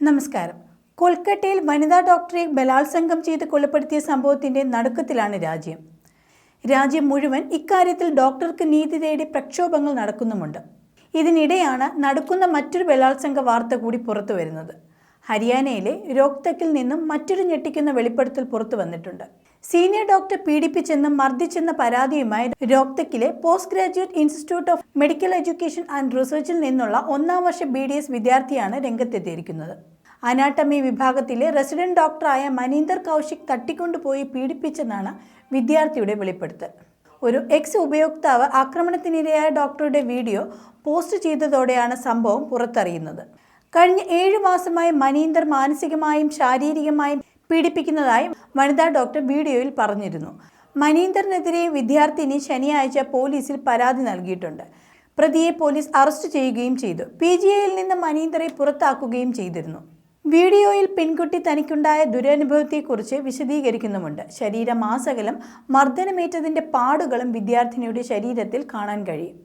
നമസ്കാരം. കൊൽക്കട്ടയിൽ വനിതാ ഡോക്ടറെ ബലാത്സംഗം ചെയ്ത് കൊലപ്പെടുത്തിയ സംഭവത്തിന്റെ നടുക്കത്തിലാണ് രാജ്യം. രാജ്യം മുഴുവൻ ഇക്കാര്യത്തിൽ ഡോക്ടർക്ക് നീതി തേടി പ്രക്ഷോഭങ്ങൾ നടക്കുന്നുമുണ്ട്. ഇതിനിടെയാണ് നടക്കുന്ന മറ്റൊരു ബലാത്സംഗ വാർത്ത കൂടി പുറത്തു വരുന്നത്. ഹരിയാനയിലെ രോഹ്തക്കിൽ നിന്നും മറ്റൊരു ഞെട്ടിക്കുന്ന വെളിപ്പെടുത്തൽ പുറത്തു വന്നിട്ടുണ്ട്. സീനിയർ ഡോക്ടർ പീഡിപ്പിച്ചെന്നും മർദ്ദിച്ചെന്ന പരാതിയുമായി രോഹ്തക്കിലെ post graduate institute of medical education and റിസർച്ചിൽ നിന്നുള്ള ഒന്നാം വർഷ ബി ഡി എസ് വിദ്യാർത്ഥിയാണ് രംഗത്തെത്തിയിരിക്കുന്നത്. അനാട്ടമി വിഭാഗത്തിലെ റെസിഡന്റ് ഡോക്ടറായ മനീന്ദർ കൗശിക് തട്ടിക്കൊണ്ടുപോയി പീഡിപ്പിച്ചെന്നാണ് വിദ്യാർത്ഥിയുടെ വെളിപ്പെടുത്തൽ. ഒരു എക്സ് ഉപയോക്താവ് ആക്രമണത്തിനിരയായ ഡോക്ടറുടെ വീഡിയോ പോസ്റ്റ് ചെയ്തതോടെയാണ് സംഭവം പുറത്തറിയുന്നത്. കഴിഞ്ഞ ഏഴു മാസമായി മനീന്ദർ മാനസികമായും ശാരീരികമായും പീഡിപ്പിക്കുന്നതായി വനിതാ ഡോക്ടർ വീഡിയോയിൽ പറഞ്ഞിരുന്നു. മനീന്ദറിനെതിരെ വിദ്യാർത്ഥിനി ശനിയാഴ്ച പോലീസിൽ പരാതി നൽകിയിട്ടുണ്ട്. പ്രതിയെ പോലീസ് അറസ്റ്റ് ചെയ്യുകയും ചെയ്തു. പി ജി ഐയിൽ നിന്ന് മനീന്ദറെ പുറത്താക്കുകയും ചെയ്തിരുന്നു. വീഡിയോയിൽ പെൺകുട്ടി തനിക്കുണ്ടായ ദുരനുഭവത്തെക്കുറിച്ച് വിശദീകരിക്കുന്നുമുണ്ട്. ശരീരമാസകലം മർദ്ദനമേറ്റതിന്റെ പാടുകളും വിദ്യാർത്ഥിനിയുടെ ശരീരത്തിൽ കാണാൻ കഴിയും.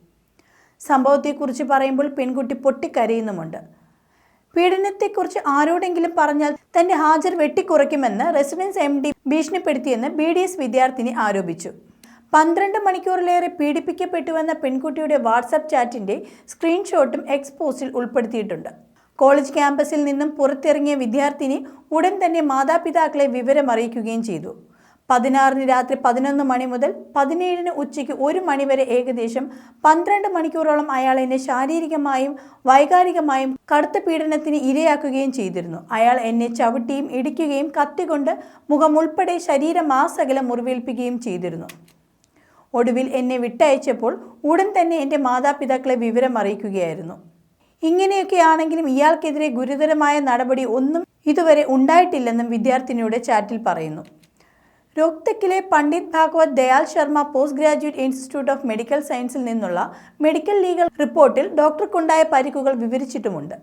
സംഭവത്തെക്കുറിച്ച് പറയുമ്പോൾ പെൺകുട്ടി പൊട്ടിക്കരയുന്നുമുണ്ട്. പീഡനത്തെക്കുറിച്ച് ആരോടെങ്കിലും പറഞ്ഞാൽ തന്റെ ഹാജർ വെട്ടിക്കുറയ്ക്കുമെന്ന് റെസിഡൻസ് എം ഡി ഭീഷണിപ്പെടുത്തിയെന്ന് ബി ഡി എസ് വിദ്യാർത്ഥിനി ആരോപിച്ചു. പന്ത്രണ്ട് മണിക്കൂറിലേറെ പീഡിപ്പിക്കപ്പെട്ടുവെന്ന പെൺകുട്ടിയുടെ വാട്സപ്പ് ചാറ്റിന്റെ സ്ക്രീൻഷോട്ടും എക്സ് പോസ്റ്റിൽ ഉൾപ്പെടുത്തിയിട്ടുണ്ട്. കോളേജ് ക്യാമ്പസിൽ നിന്നും പുറത്തിറങ്ങിയ വിദ്യാർത്ഥിനി ഉടൻ തന്നെ മാതാപിതാക്കളെ വിവരമറിയിക്കുകയും ചെയ്തു. പതിനാറിന് രാത്രി പതിനൊന്ന് മണി മുതൽ പതിനേഴിന് ഉച്ചയ്ക്ക് ഒരു മണിവരെ ഏകദേശം പന്ത്രണ്ട് മണിക്കൂറോളം അയാൾ എന്നെ ശാരീരികമായും വൈകാരികമായും കടുത്ത പീഡനത്തിന് ഇരയാക്കുകയും ചെയ്തിരുന്നു. അയാൾ എന്നെ ചവിട്ടിയും ഇടിക്കുകയും കത്തികൊണ്ട് മുഖം ഉൾപ്പെടെ ശരീരമാസകലം മുറിവേൽപ്പിക്കുകയും ചെയ്തിരുന്നു. ഒടുവിൽ എന്നെ വിട്ടയച്ചപ്പോൾ ഉടൻ തന്നെ എന്റെ മാതാപിതാക്കളെ വിവരം അറിയിക്കുകയായിരുന്നു. ഇങ്ങനെയൊക്കെ ആണെങ്കിലും ഇയാൾക്കെതിരെ ഗുരുതരമായ നടപടി ഒന്നും ഇതുവരെ ഉണ്ടായിട്ടില്ലെന്നും വിദ്യാർത്ഥിനിയുടെ ചാറ്റിൽ പറയുന്നു. രോഹ്തക്കിലെ Pandit Bhagwat Dayal Sharma post graduate institute of medical സയൻസിൽ നിന്നുള്ള മെഡിക്കൽ ലീഗൽ റിപ്പോർട്ടിൽ ഡോക്ടർക്കുണ്ടായ പരിക്കുകൾ വിവരിച്ചിട്ടുമുണ്ട്.